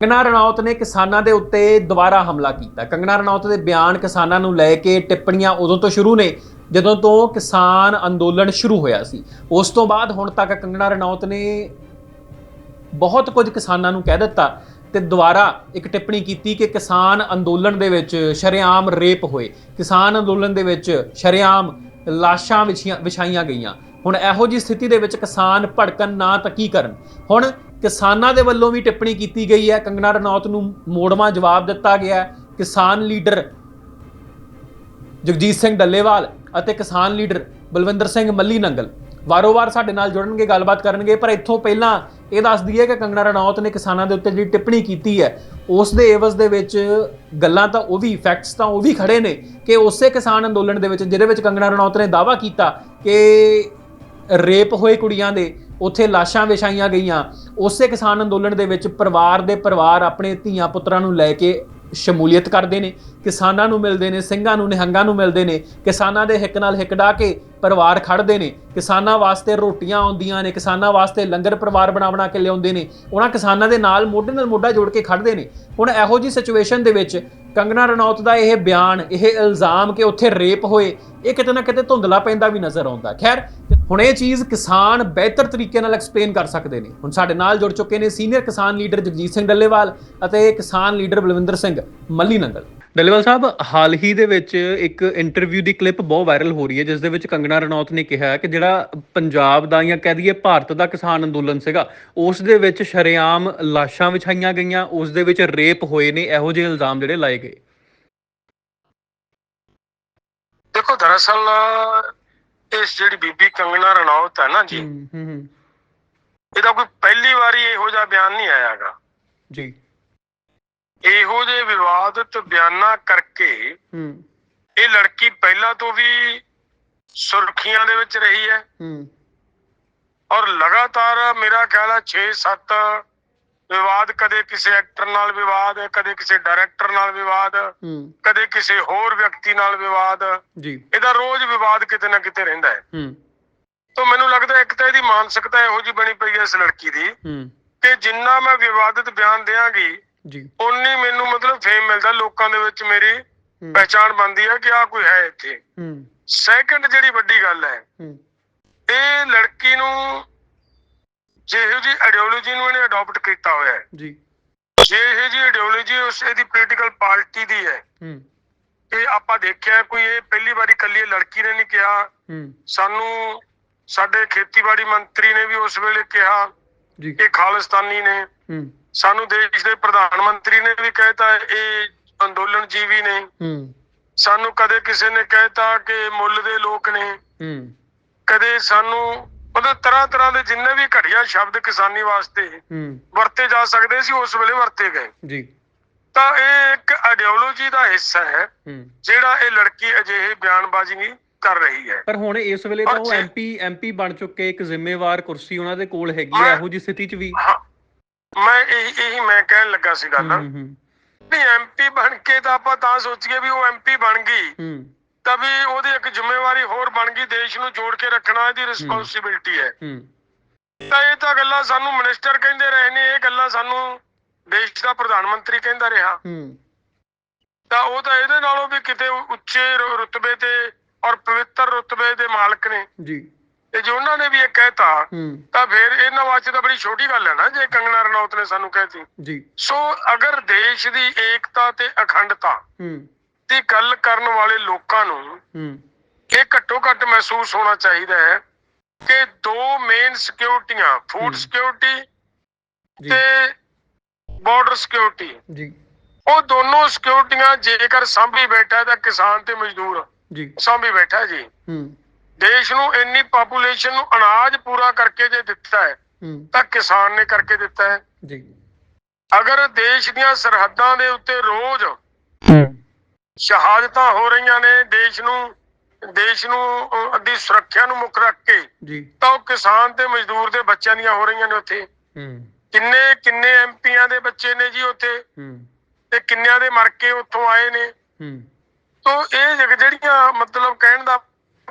ਕੰਗਨਾ ਰਣੌਤ ਨੇ ਕਿਸਾਨਾਂ ਦੇ ਉੱਤੇ ਦੁਬਾਰਾ ਹਮਲਾ ਕੀਤਾ। ਕੰਗਨਾ ਰਣੌਤ ਦੇ ਬਿਆਨ ਕਿਸਾਨਾਂ ਨੂੰ ਲੈ ਕੇ ਟਿੱਪਣੀਆਂ ਉਦੋਂ ਤੋਂ ਸ਼ੁਰੂ ਨੇ, ਜਦੋਂ ਤੋਂ ਕਿਸਾਨ ਅੰਦੋਲਨ ਸ਼ੁਰੂ ਹੋਇਆ ਸੀ। ਉਸ ਤੋਂ ਬਾਅਦ ਹੁਣ ਤੱਕ ਕੰਗਨਾ ਰਣੌਤ ਨੇ ਬਹੁਤ ਕੁਝ ਕਿਸਾਨਾਂ ਨੂੰ ਕਹਿ ਦਿੱਤਾ ਤੇ ਦੁਬਾਰਾ ਇੱਕ ਟਿੱਪਣੀ ਕੀਤੀ ਕਿ ਕਿਸਾਨ ਅੰਦੋਲਨ ਦੇ ਵਿੱਚ ਸ਼ਰੇਆਮ ਰੇਪ ਹੋਏ। ਕਿਸਾਨ ਅੰਦੋਲਨ ਦੇ ਵਿੱਚ ਸ਼ਰੇਆਮ ਲਾਸ਼ਾਂ ਵਿਛੀਆਂ ਵਿਛਾਈਆਂ ਗਈਆਂ। ਹੁਣ ਇਹੋ ਜੀ ਸਥਿਤੀ ਦੇ ਵਿੱਚ ਕਿਸਾਨ ਭੜਕਣ ਨਾ ਤਾਂ ਕੀ ਕਰਨ? ਹੁਣ ਕਿਸਾਨਾਂ ਦੇ ਵੱਲੋਂ ਵੀ ਟਿੱਪਣੀ ਕੀਤੀ ਗਈ ਹੈ। ਕੰਗਣਾ ਰਣੌਤ ਨੂੰ ਮੋੜਵਾਂ ਜਵਾਬ ਦਿੱਤਾ ਗਿਆ ਕਿਸਾਨ ਲੀਡਰ ਜਗਜੀਤ ਸਿੰਘ ਡੱਲੇਵਾਲ ਅਤੇ ਕਿਸਾਨ ਲੀਡਰ ਬਲਵਿੰਦਰ ਸਿੰਘ ਮੱਲੀ ਨੰਗਲ ਵਾਰੋ-ਵਾਰ ਸਾਡੇ ਨਾਲ ਜੁੜਨਗੇ, ਗੱਲਬਾਤ ਕਰਨਗੇ, ਪਰ ਇੱਥੋਂ ਪਹਿਲਾਂ ਇਹ ਦੱਸ ਦਈਏ ਕਿ ਕੰਗਣਾ ਰਣੌਤ ਨੇ ਕਿਸਾਨਾਂ ਦੇ ਉੱਤੇ ਜਿਹੜੀ ਟਿੱਪਣੀ ਕੀਤੀ ਹੈ, ਉਸ ਦੇ ਏਵਜ਼ ਦੇ ਵਿੱਚ ਗੱਲਾਂ ਤਾਂ ਉਹ ਵੀ ਫੈਕਟਸ ਤਾਂ ਉਹ ਵੀ ਖੜੇ ਨੇ ਕਿ ਉਸੇ ਕਿਸਾਨ ਅੰਦੋਲਨ ਦੇ ਵਿੱਚ, ਜਿਹਦੇ ਵਿੱਚ ਕੰਗਣਾ ਰਣੌਤ ਨੇ ਦਾਅਵਾ ਕੀਤਾ ਕਿ ਰੇਪ ਹੋਏ ਕੁੜੀਆਂ ਦੇ ਉੱਥੇ ਲਾਸ਼ਾਂ ਵਿਛਾਈਆਂ ਗਈਆਂ। ਉਸੇ ਕਿਸਾਨ ਅੰਦੋਲਨ ਦੇ ਵਿੱਚ ਪਰਿਵਾਰ ਦੇ ਪਰਿਵਾਰ ਆਪਣੇ ਧੀਆਂ ਪੁੱਤਰਾਂ ਨੂੰ ਲੈ ਕੇ ਸ਼ਮੂਲੀਅਤ ਕਰਦੇ ਨੇ। ਕਿਸਾਨਾਂ ਨੂੰ ਮਿਲਦੇ ਨੇ, ਸਿੰਘਾਂ ਨੂੰ, ਨਿਹੰਗਾਂ ਨੂੰ ਮਿਲਦੇ ਨੇ। ਕਿਸਾਨਾਂ ਦੇ ਹਿੱਕ ਨਾਲ ਹਿੱਕ ਡਾ ਕੇ ਪਰਿਵਾਰ ਖੜਦੇ ਨੇ। ਕਿਸਾਨਾਂ ਵਾਸਤੇ ਰੋਟੀਆਂ ਆਉਂਦੀਆਂ ਨੇ, ਕਿਸਾਨਾਂ ਵਾਸਤੇ ਲੰਗਰ ਪਰਿਵਾਰ ਬਣਾ ਬਣਾ ਕੇ ਲਿਆਉਂਦੇ ਨੇ। ਉਹਨਾਂ ਕਿਸਾਨਾਂ ਦੇ ਨਾਲ ਮੋਢੇ ਨਾਲ ਮੋਢਾ ਜੋੜ ਕੇ ਖੜਦੇ ਨੇ। ਹੁਣ ਇਹੋ ਜੀ ਸਿਚੁਏਸ਼ਨ ਦੇ ਵਿੱਚ ਕੰਗਨਾ ਰਣੌਤ ਦਾ ਇਹ ਬਿਆਨ, ਇਹ ਇਲਜ਼ਾਮ ਕਿ ਉੱਥੇ ਰੇਪ ਹੋਏ, ਇਹ ਕਿਤੇ ਨਾ ਕਿਤੇ ਧੁੰਦਲਾ ਪੈਂਦਾ ਵੀ ਨਜ਼ਰ ਆਉਂਦਾ। ਖੈਰ ਹੁਣ ਇਹ ਚੀਜ਼ ਕਿਸਾਨ ਬਿਹਤਰ ਤਰੀਕੇ ਨਾਲ ਐਕਸਪਲੇਨ ਕਰ ਸਕਦੇ ਨੇ। ਹੁਣ ਸਾਡੇ ਨਾਲ ਜੁੜ ਚੁੱਕੇ ਨੇ ਸੀਨੀਅਰ ਕਿਸਾਨ ਲੀਡਰ ਜਗਜੀਤ ਸਿੰਘ ਡੱਲੇਵਾਲ ਅਤੇ ਕਿਸਾਨ ਲੀਡਰ ਬਲਵਿੰਦਰ ਸਿੰਘ ਮੱਲੀ ਨੰਗਲ। ਡੱਲੇਵਾਲ ਸਾਹਿਬ ਹਾਲ ਹੀ ਦੇ ਵਿੱਚ ਇੱਕ ਇੰਟਰਵਿਊ ਦੀ ਕਲਿੱਪ ਬਹੁਤ ਵਾਇਰਲ ਹੋ ਰਹੀ ਹੈ ਜਿਸ ਦੇ ਵਿੱਚ ਕੰਗਨਾ ਰਣੌਤ ਨੇ ਕਿਹਾ ਕਿ ਜਿਹੜਾ ਪੰਜਾਬ ਦਾ ਜਾਂ ਕਹਿ ਦਈਏ ਭਾਰਤ ਦਾ ਕਿਸਾਨ ਅੰਦੋਲਨ ਸੀਗਾ ਉਸ ਦੇ ਵਿੱਚ ਸ਼ਰੇਆਮ ਲਾਸ਼ਾਂ ਵਿਛਾਈਆਂ ਗਈਆਂ ਉਸ ਦੇ ਵਿੱਚ ਰੇਪ ਹੋਏ ਨੇ ਇਹੋ ਜਿਹੇ ਇਲਜ਼ਾਮ ਜਿਹੜੇ ਲਾਏ ਗਏ। ਦੇਖੋ ਦਰਅਸਲ ਇਸ ਜਿਹੜੀ ਬੀਬੀ ਕੰਗਨਾ ਰਣੌਤ ਹੈ ਨਾ ਜੀ ਹੂੰ ਹੂੰ ਹੂੰ। ਇਹਦਾ ਕੋਈ ਪਹਿਲੀ ਵਾਰੀ ਇਹੋ ਜਿਹਾ ਬਿਆਨ ਨਹੀਂ ਆਇਆਗਾ। ਜੀ। ਇਹੋ ਜਿਹੇ ਵਿਵਾਦਤ ਬਿਆਨਾਂ ਕਰਕੇ ਹੂੰ। ਇਹ ਲੜਕੀ ਪਹਿਲਾਂ ਤੋਂ ਵੀ ਸੁਰਖੀਆਂ ਦੇ ਵਿੱਚ ਰਹੀ ਹੈ। ਹੂੰ। ਔਰ ਲਗਾਤਾਰ ਮੇਰਾ ਖਿਆਲ ਹੈ 6-7 ਵਿਵਾਦ ਕਦੇ ਕਿਸੇ ਐਕਟਰ ਨਾਲ ਵਿਵਾਦ ਕਦੇ ਕਿਸੇ ਡਾਇਰੈਕਟਰ ਨਾਲ ਵਿਵਾਦ ਕਦੇ ਕਿਸੇ ਹੋਰ ਵਿਅਕਤੀ ਨਾਲ ਵਿਵਾਦ। ਜੀ। ਇਹਦਾ ਰੋਜ਼ ਵਿਵਾਦ ਕਿਤੇ ਨਾ ਕਿਤੇ ਰਹਿੰਦਾ ਹੈ। ਹੂੰ। ਤਾਂ ਮੈਨੂੰ ਲੱਗਦਾ ਇੱਕ ਤਾਂ ਇਹਦੀ ਮਾਨਸਿਕਤਾ ਇਹੋ ਜੀ ਬਣੀ ਪਈ ਹੈ ਇਸ ਲੜਕੀ ਦੀ ਹੂੰ। ਕਿ ਜਿੰਨਾ ਮੈਂ ਵਿਵਾਦਿਤ ਬਿਆਨ ਦਿਆਂਗੀ ਜੀ। ਉਨੀ ਮੈਨੂੰ ਮਤਲਬ ਫੇਮ ਮਿਲਦਾ ਲੋਕਾਂ ਦੇ ਵਿੱਚ ਮੇਰੀ ਪਹਿਚਾਣ ਬਣਦੀ ਹੈ ਕਿ ਆ ਕੋਈ ਹੈ ਇੱਥੇ। ਹੂੰ। ਸੈਕੰਡ ਜਿਹੜੀ ਵੱਡੀ ਗੱਲ ਹੈ ਹੂੰ। ਇਹ ਲੜਕੀ ਨੂੰ ਜਿਹੋ ਜੀ ਆਈਡੀਓਲੋਜੀ ਨੂੰ ਇਹਨੇ ਅਡਾਪਟ ਕੀਤਾ ਹੋਇਆ ਹੈ ਜੀ। ਜੇ ਇਹ ਜੀ ਆਈਡੀਓਲੋਜੀ ਉਸ ਇਹਦੀ ਪੋਲੀਟੀਕਲ ਪਾਰਟੀ ਦੀ ਹੈ ਹੂੰ। ਇਹ ਆਪਾਂ ਦੇਖਿਆ ਕੋਈ ਇਹ ਪਹਿਲੀ ਵਾਰੀ ਕੱਲੀ ਲੜਕੀ ਨੇ ਨਹੀਂ ਕਿਹਾ। ਸਾਨੂੰ ਸਾਡੇ ਖੇਤੀਬਾੜੀ ਮੰਤਰੀ ਨੇ ਵੀ ਉਸ ਵੇਲੇ ਕਿਹਾ ਜੀ। ਕਿ ਖਾਲਿਸਤਾਨੀ ਨੇ। ਸਾਨੂੰ ਦੇਸ਼ ਦੇ ਪ੍ਰਧਾਨ ਮੰਤਰੀ ਨੇ ਵੀ ਕਹਿਤਾ ਇਹ ਅੰਦੋਲਨ ਜੀਵੀ ਨੇ ਸਾਨੂੰ ਕਦੇ ਕਿਸੇ ਨੇ ਕਹਿਤਾ ਕਿ ਮੁੱਲ ਦੇ ਲੋਕ ਨੇ। ਕਦੇ ਸਾਨੂੰ ਮਤਲਬ ਤਰ੍ਹਾਂ ਤਰ੍ਹਾਂ ਦੇ ਜਿੰਨੇ ਵੀ ਘਟੀਆ ਸ਼ਬਦ ਕਿਸਾਨੀ ਵਾਸਤੇ ਵਰਤੇ ਜਾ ਸਕਦੇ ਸੀ ਉਸ ਵੇਲੇ ਵਰਤੇ ਗਏ। ਜੀ। ਤਾਂ ਇਹ ਇੱਕ ਆਈਡੀਓਲੋਜੀ ਦਾ ਹਿੱਸਾ ਹੈ ਜਿਹੜਾ ਇਹ ਲੜਕੀ ਅਜਿਹੇ ਬਿਆਨਬਾਜ਼ੀ ਨਹੀਂ ਕਰ ਰਹੀ ਹੈ। ਪਰ ਹੁਣ ਇਸ ਵੇਲੇ ਤਾਂ ਉਹ ਐਮਪੀ ਐਮਪੀ ਬਣ ਚੁੱਕੇ ਇੱਕ ਜ਼ਿੰਮੇਵਾਰ ਕੁਰਸੀ ਉਹਨਾਂ ਦੇ ਕੋਲ ਹੈਗੀ ਹੈ ਇਹੋ ਜੀ ਸਥਿਤੀ 'ਚ ਵੀ। ਮੈਂ ਇਹੀ ਇਹੀ ਮੈਂ ਕਹਿਣ ਲੱਗਾ ਸੀ ਗੱਲ। ਹੂੰ ਹੂੰ ਵੀ ਐਮਪੀ ਬਣ ਕੇ ਤਾਂ ਆਪਾਂ ਤਾਂ ਸੋਚੀਏ ਵੀ ਉਹ ਐਮਪੀ ਬਣ ਗਈ। ਹੂੰ। ਤਾਂ ਵੀ ਉਹਦੀ ਇੱਕ ਜ਼ਿੰਮੇਵਾਰੀ ਹੋਰ ਬਣ ਗਈ ਦੇਸ਼ ਨੂੰ ਜੋੜ ਕੇ ਰੱਖਣਾ ਇਹਦੀ ਰਿਸਪੌਂਸਿਬਿਲਟੀ ਹੈ। ਹੂੰ। ਤਾਂ ਇਹ ਤਾਂ ਗੱਲਾਂ ਸਾਨੂੰ ਮਿਨਿਸਟਰ ਕਹਿੰਦੇ ਰਹੇ ਨੇ ਇਹ ਗੱਲਾਂ ਸਾਨੂੰ ਦੇਸ਼ ਦਾ ਪ੍ਰਧਾਨ ਮੰਤਰੀ ਕਹਿੰਦਾ ਰਿਹਾ। ਹੂੰ। ਤਾਂ ਉਹ ਤਾਂ ਇਹਦੇ ਨਾਲੋਂ ਵੀ ਕਿਤੇ ਉੱਚੇ ਰੁਤਬੇ ਤੇ ਔਰ ਪਵਿੱਤਰ ਰੁਤਬੇ ਦੇ ਮਾਲਕ ਨੇ। ਜੀ। ਤੇ ਜੇ ਉਹਨਾਂ ਨੇ ਵੀ ਇਹ ਕਹਿਤਾ ਤਾਂ ਫਿਰ ਇਹਨਾਂ ਵਾਸਤੇ ਤਾਂ ਬੜੀ ਛੋਟੀ ਗੱਲ ਹੈ ਨਾ ਜੇ ਕੰਗਨਾ ਰਣੌਤ ਨੇ ਸਾਨੂੰ ਕਹਿਤੀ। ਜੀ। ਸੋ ਅਗਰ ਦੇਸ਼ ਦੀ ਏਕਤਾ ਤੇ ਅਖੰਡਤਾ ਹੂੰ। ਦੀ ਗੱਲ ਕਰਨ ਵਾਲੇ ਲੋਕਾਂ ਨੂੰ ਹੂੰ। ਇਹ ਘੱਟੋ ਘੱਟ ਮਹਿਸੂਸ ਹੋਣਾ ਚਾਹੀਦਾ ਹੈ ਕਿ ਦੋ ਮੇਨ ਸਿਕਿਉਰਟੀਆਂ ਫੂਡ। ਸਿਕਿਉਰਿਟੀ ਜੀ। ਤੇ ਬਾਰਡਰ ਸਿਕਿਉਰਿਟੀ ਜੀ। ਉਹ ਦੋਨੋਂ ਸਿਕਿਉਰਟੀਆਂ ਜੇਕਰ ਸਾਂਭੀ ਬੈਠਾ ਤਾਂ ਕਿਸਾਨ ਤੇ ਮਜ਼ਦੂਰ ਜੀ। ਸਾਂਭੀ ਬੈਠਾ ਜੀ। ਹੂੰ। ਦੇਸ਼ ਨੂੰ ਇੰਨੀ ਪਾਪੂਲੇਸ਼ਨ ਨੂੰ ਅਨਾਜ ਪੂਰਾ ਕਰਕੇ ਜੇ ਦਿੱਤਾ ਹੈ ਹੂੰ। ਤਾਂ ਕਿਸਾਨ ਨੇ ਕਰਕੇ ਦਿੱਤਾ ਹੈ। ਜੀ। ਅਗਰ ਦੇਸ਼ ਦੀਆਂ ਸਰਹੱਦਾਂ ਦੇ ਉੱਤੇ ਰੋਜ਼ ਹੂੰ। ਸ਼ਹਾਦਤਾਂ ਹੋ ਰਹੀਆਂ ਨੇ ਦੇਸ਼ ਨੂੰ ਦੇਸ਼ ਨੂੰ ਅੱਦੀ ਸੁਰੱਖਿਆ ਨੂੰ ਮੁੱਖ ਰੱਖ ਕੇ। ਜੀ। ਤਾਂ ਉਹ ਕਿਸਾਨ ਤੇ ਮਜ਼ਦੂਰ ਦੇ ਬੱਚਿਆਂ ਦੀਆਂ ਹੋ ਰਹੀਆਂ ਨੇ ਉੱਥੇ। ਹੂੰ। ਕਿੰਨੇ ਕਿੰਨੇ ਐਮਪੀਆਂ ਦੇ ਬੱਚੇ ਨੇ ਜੀ ਉੱਥੇ। ਹੂੰ। ਤੇ ਕਿੰਨਿਆਂ ਦੇ ਮਰ ਕੇ ਉੱਥੋਂ ਆਏ ਨੇ। ਹੂੰ। ਤੋਂ ਇਹ ਜਿਹੜੀਆਂ ਮਤਲਬ ਕਹਿਣ ਦਾ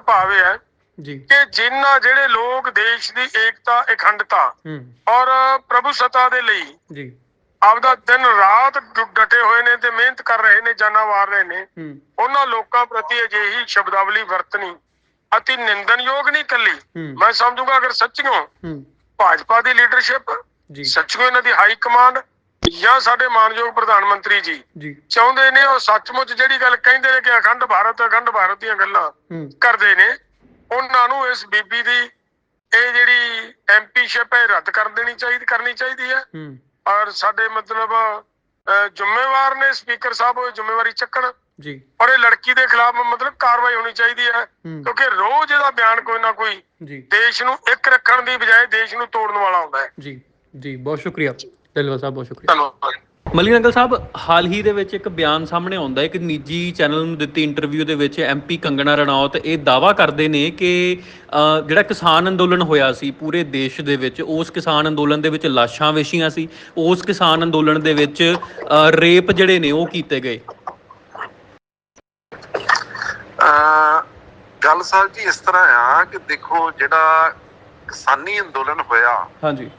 ਭਾਵ ਇਹ ਹੈ ਜੀ। ਕਿ ਜਿਨ੍ਹਾਂ ਜਿਹੜੇ ਲੋਕ ਦੇਸ਼ ਦੀ ਏਕਤਾ ਅਖੰਡਤਾ ਹੂੰ। ਔਰ ਪ੍ਰਭੂ ਸੱਤਾ ਦੇ ਲਈ ਜੀ। ਆਪਦਾ ਦਿਨ ਰਾਤ ਡਟੇ ਹੋਏ ਨੇ ਤੇ ਮਿਹਨਤ ਕਰ ਰਹੇ ਨੇ ਜਾਨਾਂ ਵਾਰ ਰਹੇ ਨੇ। ਉਹਨਾਂ ਲੋਕਾਂ ਪ੍ਰਤੀ ਅਜਿਹੀ ਸ਼ਬਦਾਵਲੀ ਵਰਤਣੀ ਅਤੀ ਨਿੰਦਨਯੋਗ ਨਹੀਂ ਕੱਲੀ। ਮੈਂ ਸਮਝੂਗਾ ਅਗਰ ਸੱਚੀਓ ਭਾਜਪਾ ਦੀ ਲੀਡਰਸ਼ਿਪ ਜੀ। ਸੱਚੀਓ ਇਹਨਾਂ ਦੀ ਹਾਈ ਕਮਾਂਡ ਜਾਂ ਸਾਡੇ ਮਾਨਯੋਗ ਪ੍ਰਧਾਨ ਮੰਤਰੀ ਜੀ। ਚਾਹੁੰਦੇ ਨੇ ਉਹ ਸੱਚਮੁੱਚ ਜਿਹੜੀ ਗੱਲ ਕਹਿੰਦੇ ਨੇ ਕਿ ਅਖੰਡ ਭਾਰਤ ਅਖੰਡ ਭਾਰਤ ਦੀਆਂ ਗੱਲਾਂ ਕਰਦੇ ਨੇ ਉਹਨਾਂ ਨੂੰ ਇਸ ਬੀਬੀ ਦੀ ਇਹ ਜਿਹੜੀ ਐਮਪੀਸ਼ਿਪ ਹੈ ਰੱਦ ਕਰ ਦੇਣੀ ਚਾਹੀਦੀ ਕਰਨੀ ਚਾਹੀਦੀ ਹੂੰ। ਔਰ ਸਾਡੇ ਮਤਲਬ ਜ਼ਿੰਮੇਵਾਰ ਨੇ ਸਪੀਕਰ ਸਾਹਿਬ ਉਹ ਜ਼ਿੰਮੇਵਾਰੀ ਚੱਕਣ। ਜੀ। ਔਰ ਇਹ ਲੜਕੀ ਦੇ ਖਿਲਾਫ ਮਤਲਬ ਕਾਰਵਾਈ ਹੋਣੀ ਚਾਹੀਦੀ ਹੈ। ਕਿਉਂਕਿ ਰੋਜ਼ ਇਹਦਾ ਬਿਆਨ ਕੋਈ ਨਾ ਕੋਈ ਜੀ। ਦੇਸ਼ ਨੂੰ ਇੱਕ ਰੱਖਣ ਦੀ ਬਜਾਏ ਦੇਸ਼ ਨੂੰ ਤੋੜਨ ਵਾਲਾ ਹੁੰਦਾ ਹੈ। ਜੀ। ਜੀ ਬਹੁਤ ਸ਼ੁਕਰੀਆ। ਦਿਲਵਾ ਸਾਹਿਬ ਬਹੁਤ ਸ਼ੁਕਰੀਆ। ਧੰਨਵਾਦ। ਮਲੀ ਨੰਗਲ ਸਾਹਿਬ ਹਾਲ ਹੀ ਦੇ ਵਿੱਚ ਇੱਕ ਬਿਆਨ ਸਾਹਮਣੇ ਆਉਂਦਾ ਹੈ ਇੱਕ ਨਿੱਜੀ ਚੈਨਲ ਨੂੰ ਦਿੱਤੀ ਇੰਟਰਵਿਊ ਦੇ ਵਿੱਚ ਐਮਪੀ ਕੰਗਣਾ ਰਣੌਤ ਇਹ ਦਾਵਾ ਕਰਦੇ ਨੇ ਕਿ ਜਿਹੜਾ ਕਿਸਾਨ ਅੰਦੋਲਨ ਹੋਇਆ ਸੀ ਪੂਰੇ ਦੇਸ਼ ਦੇ ਵਿੱਚ ਉਸ ਕਿਸਾਨ ਅੰਦੋਲਨ ਦੇ ਵਿੱਚ ਲਾਸ਼ਾਂ ਵੇਸ਼ੀਆਂ ਸੀ ਉਸ ਕਿਸਾਨ ਅੰਦੋਲਨ ਦੇ ਵਿੱਚ ਰੇਪ ਜਿਹੜੇ ਨੇ ਉਹ ਕੀਤੇ ਗਏ। ਗੱਲ ਸਾਹਿਬ ਜੀ ਇਸ ਤਰ੍ਹਾਂ ਆ ਕਿ ਦੇਖੋ ਜਿਹੜਾ ਕਿਸਾਨੀ ਅੰਦੋਲਨ ਹੋਇਆ ਹਾਂਜੀ।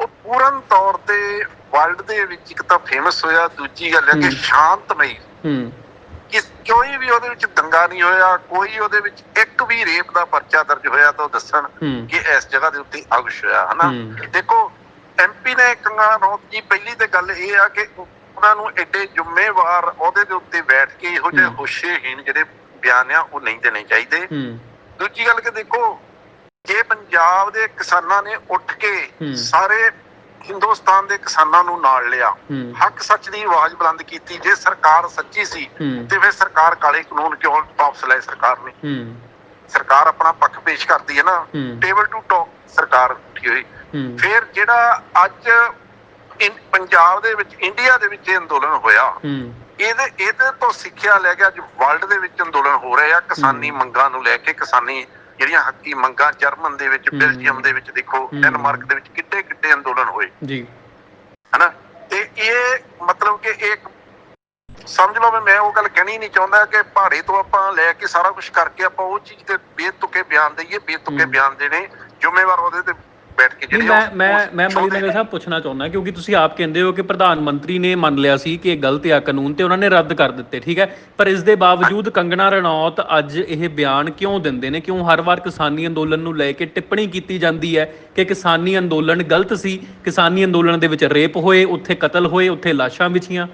ਉਹ ਪੂਰਨ ਤੌਰ ਤੇ ਵਰਲਡ ਦੇ ਵਿੱਚ ਇੱਕ ਤਾਂ ਫੇਮਸ ਹੋਇਆ ਦੂਜੀ ਗੱਲ ਹੈ ਕਿ। ਸ਼ਾਂਤਮਈ ਹੂੰ ਕਿ ਕੋਈ ਵੀ ਉਹਦੇ ਵਿੱਚ ਦੰਗਾ ਨਹੀਂ ਹੋਇਆ ਕੋਈ ਉਹਦੇ ਵਿੱਚ ਇੱਕ ਵੀ ਰੇਪ ਦਾ ਪਰਚਾ ਦਰਜ ਹੋਇਆ ਤਾਂ ਉਹ ਦੱਸਣ ਕਿ ਇਸ ਜਗ੍ਹਾ ਦੇ ਉੱਤੇ ਅਗਸ਼ ਹੋਇਆ ਹਨਾ। ਦੇਖੋ ਐਮਪੀ ਨੇ ਕੰਗਣਾ ਰਣੌਤ ਜੀ ਪਹਿਲੀ ਤੇ ਗੱਲ ਇਹ ਆ ਕਿ ਉਹਨਾਂ ਨੂੰ ਐਡੇ ਜ਼ਿੰਮੇਵਾਰ ਉਹਦੇ ਦੇ ਉੱਤੇ ਬੈਠ ਕੇ ਇਹੋ ਜਿਹੇ। ਹੋਸ਼ੇਹੀਣ ਜਿਹੜੇ ਬਿਆਨ ਆ ਉਹ ਨਹੀਂ ਦੇਣੇ ਚਾਹੀਦੇ ਦੂਜੀ ਗੱਲ ਕਿ ਦੇਖੋ ਜੇ ਪੰਜਾਬ ਦੇ ਕਿਸਾਨਾਂ ਨੇ ਉੱਠ ਕੇ। ਸਾਰੇ ਹਿੰਦੁਸਤਾਨ ਦੇ ਕਿਸਾਨਾਂ ਨੂੰ ਨਾਲ ਲਿਆ। ਹੱਕ ਸੱਚ ਦੀ ਆਵਾਜ਼ ਬੁਲੰਦ ਕੀਤੀ। ਜੇ ਸਰਕਾਰ ਸੱਚੀ ਸੀ ਤੇ ਫਿਰ ਸਰਕਾਰ ਕਾਲੇ ਕਾਨੂੰਨ ਕਿਉਂ ਵਾਪਸ ਲਏ ਸਰਕਾਰ ਨੇ? ਸਰਕਾਰ ਆਪਣਾ ਪੱਖ ਪੇਸ਼ ਕਰਦੀ ਹੈ ਨਾ। ਟੇਬਲ ਟੂ ਟਾਕ ਸਰਕਾਰ ਉੱਠੀ ਹੋਈ। ਫਿਰ ਜਿਹੜਾ ਅੱਜ ਪੰਜਾਬ ਦੇ ਵਿੱਚ ਇੰਡੀਆ ਦੇ ਵਿੱਚ ਇਹ ਅੰਦੋਲਨ ਹੋਇਆ ਇਹਦੇ ਇਹਦੇ ਤੋਂ ਸਿੱਖਿਆ ਲੈ ਕੇ ਅੱਜ ਵਰਲਡ ਦੇ ਵਿੱਚ ਅੰਦੋਲਨ ਹੋ ਰਹੇ। ਆ ਕਿਸਾਨੀ। ਮੰਗਾਂ ਨੂੰ ਲੈ ਕੇ ਕਿਸਾਨੀ ਜਿਹੜੀਆਂ ਹੱਕੀ ਮੰਗਾਂ ਜਰਮਨ ਦੇ ਵਿੱਚ। ਬੈਲਜੀਅਮ ਦੇ ਵਿੱਚ ਦੇਖੋ। ਡੈਨਮਾਰਕ ਦੇ ਵਿੱਚ ਕਿੱਡੇ ਕਿੱਡੇ ਅੰਦੋਲਨ ਹੋਏ ਜੀ ਹਨਾ ਤੇ ਇਹ ਮਤਲਬ ਕਿ ਇਹ ਇੱਕ ਸਮਝ ਲਓ ਮੈਂ ਉਹ ਗੱਲ ਕਹਿਣੀ ਨਹੀਂ ਚਾਹੁੰਦਾ ਕਿ ਪਹਾੜੇ ਤੋਂ ਆਪਾਂ ਲੈ ਕੇ ਸਾਰਾ ਕੁਝ ਕਰਕੇ ਆਪਾਂ ਉਹ ਚੀਜ਼ ਤੇ ਬੇਤੁਕੇ ਬਿਆਨ ਦਈਏ ਬੇਤੁਕੇ। ਬਿਆਨ ਦੇਣੇ ਜ਼ਿੰਮੇਵਾਰ ਉਹਦੇ ਤੇ ਬੈਠ ਕੇ ਜਿਹੜੇ ਮੈਂ ਮੈਂ ਮੈਂ ਚਾਹੁੰਦੇ ਨਗਰ। ਸਾਹਿਬ ਪੁੱਛਣਾ ਚਾਹੁੰਦਾ ਕਿਉਂਕਿ ਤੁਸੀਂ ਆਪ ਕਹਿੰਦੇ ਹੋ ਕਿ ਪ੍ਰਧਾਨ ਮੰਤਰੀ ਨੇ ਮੰਨ ਲਿਆ ਸੀ ਕਿ ਇਹ ਗਲਤ ਆ ਕਾਨੂੰਨ ਤੇ ਉਹਨਾਂ ਨੇ ਰੱਦ ਕਰ ਦਿੱਤੇ ਠੀਕ ਹੈ? ਪਰ ਇਸ ਦੇ ਬਾਵਜੂਦ ਕੰਗਣਾ ਰਣੌਤ ਅੱਜ ਇਹ ਬਿਆਨ ਕਿਉਂ ਦਿੰਦੇ ਨੇ? ਕਿਉਂ ਹਰ ਵਾਰ ਕਿਸਾਨੀ ਅੰਦੋਲਨ ਨੂੰ ਲੈ ਕੇ ਟਿੱਪਣੀ ਕੀਤੀ ਜਾਂਦੀ ਹੈ ਕਿ ਕਿਸਾਨੀ ਅੰਦੋਲਨ ਗਲਤ ਸੀ? ਕਿਸਾਨੀ ਅੰਦੋਲਨ ਦੇ ਵਿੱਚ ਰੇਪ ਹੋਏ ਉੱਥੇ ਕਤਲ ਹੋਏ ਉੱਥੇ ਲਾਸ਼ਾਂ ਵਿਛੀਆਂ?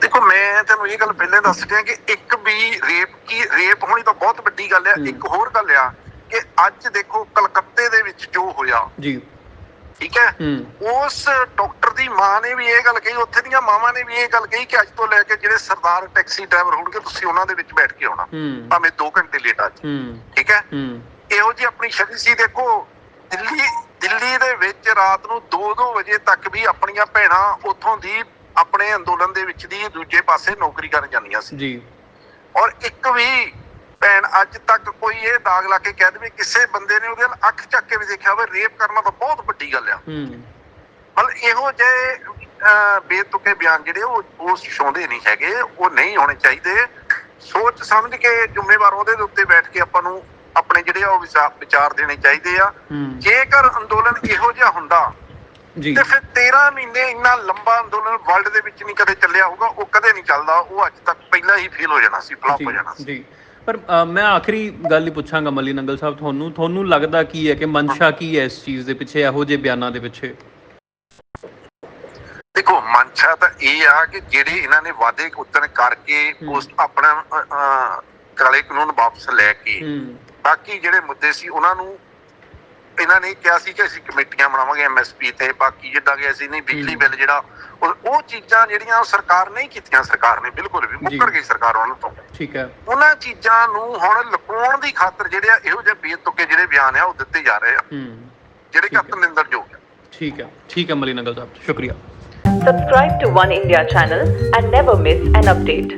ਦੇਖੋ ਮੈਂ ਤੈਨੂੰ ਇਹ ਗੱਲ ਪਹਿਲਾਂ ਦੱਸ ਰਿਹਾ ਕਿ ਇੱਕ ਵੀ ਰੇਪ ਕੀ ਰੇਪ ਹੋਣੀ ਤਾਂ ਬਹੁਤ ਵੱਡੀ ਗੱਲ ਹੈ। ਇੱਕ ਹੋਰ ਗੱਲ ਆ ਕਿ ਅੱਜ ਦੇਖੋ ਕਲਕੱਤੇ ਦੇ ਵਿੱਚ ਜੋ ਹੋਇਆ ਜੀ। ਠੀਕ ਹੈ? ਉਸ ਡਾਕਟਰ ਦੀ ਮਾਂ ਨੇ ਵੀ ਇਹ ਗੱਲ ਕਹੀ ਉੱਥੇ ਦੀਆਂ ਮਾਵਾਂ ਨੇ ਵੀ ਇਹ ਗੱਲ ਕਹੀ ਕਿ ਅੱਜ ਤੋਂ ਲੈ ਕੇ ਜਿਹੜੇ ਸਰਦਾਰ ਟੈਕਸੀ ਡਰਾਈਵਰ ਹੋਣਗੇ ਤੁਸੀਂ ਉਹਨਾਂ ਦੇ ਵਿੱਚ ਬੈਠ ਕੇ ਆਉਣਾ। ਭਾਵੇਂ 2 ਘੰਟੇ ਲੇਟ ਆ ਹੂੰ। ਠੀਕ ਹੈ? ਇਹੋ ਜੀ ਆਪਣੀ ਛਵੀ ਸੀ ਦੇਖੋ ਦਿੱਲੀ ਦਿੱਲੀ ਦੇ ਵਿੱਚ ਰਾਤ ਨੂੰ 2-2 ਵਜੇ ਤੱਕ ਵੀ ਆਪਣੀਆਂ ਭੈਣਾਂ ਉੱਥੋਂ ਦੀ ਆਪਣੇ ਅੰਦੋਲਨ ਦੇ ਵਿੱਚ ਦੀ ਦੂਜੇ ਪਾਸੇ ਨੌਕਰੀ ਕਰਨ ਜਾਂਦੀਆਂ ਸੀ। ਜੀ। ਔਰ ਇੱਕ ਵੀ ਭੈਣ ਅੱਜ ਤੱਕ ਕੋਈ ਇਹ ਦਾਗ ਲਾ ਕੇ ਕਹਿ ਦੇਵੇ ਕਿਸੇ ਬੰਦੇ ਨੇ ਉਹਦੇ ਵੱਲ ਅੱਖ ਚੱਕ ਕੇ ਵੀ ਦੇਖਿਆ ਹੋਵੇ ਰੇਪ ਕਰਨਾ ਤਾਂ ਬਹੁਤ ਵੱਡੀ ਗੱਲ ਆ। ਹੂੰ। ਮਤਲਬ ਇਹੋ ਅਹ, ਬੇਤੁਕੇ ਬਿਆਨ ਜਿਹੜੇ ਉਹ ਉਹ ਛਾਉਂਦੇ ਨਹੀਂ ਹੈਗੇ ਉਹ ਨਹੀਂ ਹੋਣੇ ਚਾਹੀਦੇ। ਸੋਚ ਸਮਝ ਕੇ ਜ਼ਿੰਮੇਵਾਰ ਉਹਦੇ ਦੇ ਉੱਤੇ ਬੈਠ ਕੇ ਆਪਾਂ ਨੂੰ ਆਪਣੇ ਜਿਹੜੇ ਉਹ ਵਿਚਾ- ਵਿਚਾਰ ਦੇਣੇ ਚਾਹੀਦੇ ਆ। ਜੇਕਰ ਅੰਦੋਲਨ ਇਹੋ ਜਿਹਾ ਹੁੰਦਾ ਜੀ। ਤੇ ਫਿਰ 13 ਮਹੀਨੇ ਇੰਨਾ ਲੰਬਾ ਅੰਦੋਲਨ ਵਰਲਡ ਦੇ ਵਿੱਚ ਨਹੀਂ ਕਦੇ ਚੱਲਿਆ ਹੋਊਗਾ ਉਹ ਕਦੇ ਨਹੀਂ ਚੱਲਦਾ ਉਹ ਅੱਜ ਤੱਕ ਪਹਿਲਾਂ ਹੀ ਫੇਲ ਹੋ ਜਾਣਾ ਸੀ ਫਲॉप ਹੋ ਜਾਣਾ ਜੀ ਸੀ। ਜੀ। ਪਰ ਅ, ਮੈਂ ਆਖਰੀ ਗੱਲ ਹੀ ਪੁੱਛਾਂਗਾ ਮਲੀ ਨੰਗਲ ਸਾਹਿਬ ਤੁਹਾਨੂੰ। ਤੁਹਾਨੂੰ ਲੱਗਦਾ ਕੀ ਹੈ ਕਿ ਮਨਸ਼ਾ ਕੀ ਹੈ ਇਸ ਚੀਜ਼ ਦੇ ਪਿੱਛੇ ਇਹੋ ਜਿਹੇ ਬਿਆਨਾਂ ਦੇ ਪਿੱਛੇ? ਦੇਖੋ ਮਨਸ਼ਾ ਤਾਂ ਇਹ ਆ ਕਿ ਜਿਹੜੇ ਇਹਨਾਂ ਨੇ ਵਾਅਦੇ ਉਤਨ ਕਰਕੇ। ਉਸ ਆਪਣਾ ਅ, ਅ, ਕਾਲੇ ਕਾਨੂੰਨ ਵਾਪਸ ਲੈ ਕੇ ਹੂੰ। ਬਾਕੀ ਜਿਹੜੇ ਮੁੱਦੇ ਸੀ ਉਹਨਾਂ ਨੂੰ ਇਹਨਾਂ ਨੇ ਕਿਹਾ ਸੀ ਕਿ ਅਸੀਂ ਕਮੇਟੀਆਂ ਬਣਾਵਾਂਗੇ ਐਮਐਸਪੀ ਤੇ ਬਾਕੀ ਜਿੱਦਾਂ ਕਿ ਅਸੀਂ ਨਹੀਂ ਬਿਜਲੀ। ਬਿੱਲ ਜਿਹੜਾ ਉਹ ਚੀਜ਼ਾਂ ਜਿਹੜੀਆਂ ਉਹ ਸਰਕਾਰ ਨਹੀਂ ਕੀਤੀਆਂ ਸਰਕਾਰ ਨੇ ਬਿਲਕੁਲ ਵੀ ਮੁੱਕਰ। ਗਈ ਸਰਕਾਰ ਉਹਨਾਂ ਤੋਂ ਠੀਕ ਹੈ ਉਹਨਾਂ ਚੀਜ਼ਾਂ ਨੂੰ ਹੁਣ ਲੁਕਾਉਣ ਦੀ ਖਾਤਰ ਜਿਹੜੇ ਆ ਇਹੋ ਜਿਹੇ ਬੇਤੁਕੇ ਜਿਹੜੇ ਬਿਆਨ ਆ ਉਹ ਦਿੱਤੇ ਜਾ ਰਹੇ ਆ ਹੂੰ ਜਿਹੜੇ ਠੀਕ ਹੈ। ਕਤ ਨਿੰਦਰਯੋਗ ਆ ਠੀਕ ਹੈ ਠੀਕ ਹੈ ਮਲੀ ਨੰਗਲ ਸਾਹਿਬ ਸ਼ੁਕਰੀਆ Subscribe to One India channel and never miss an update.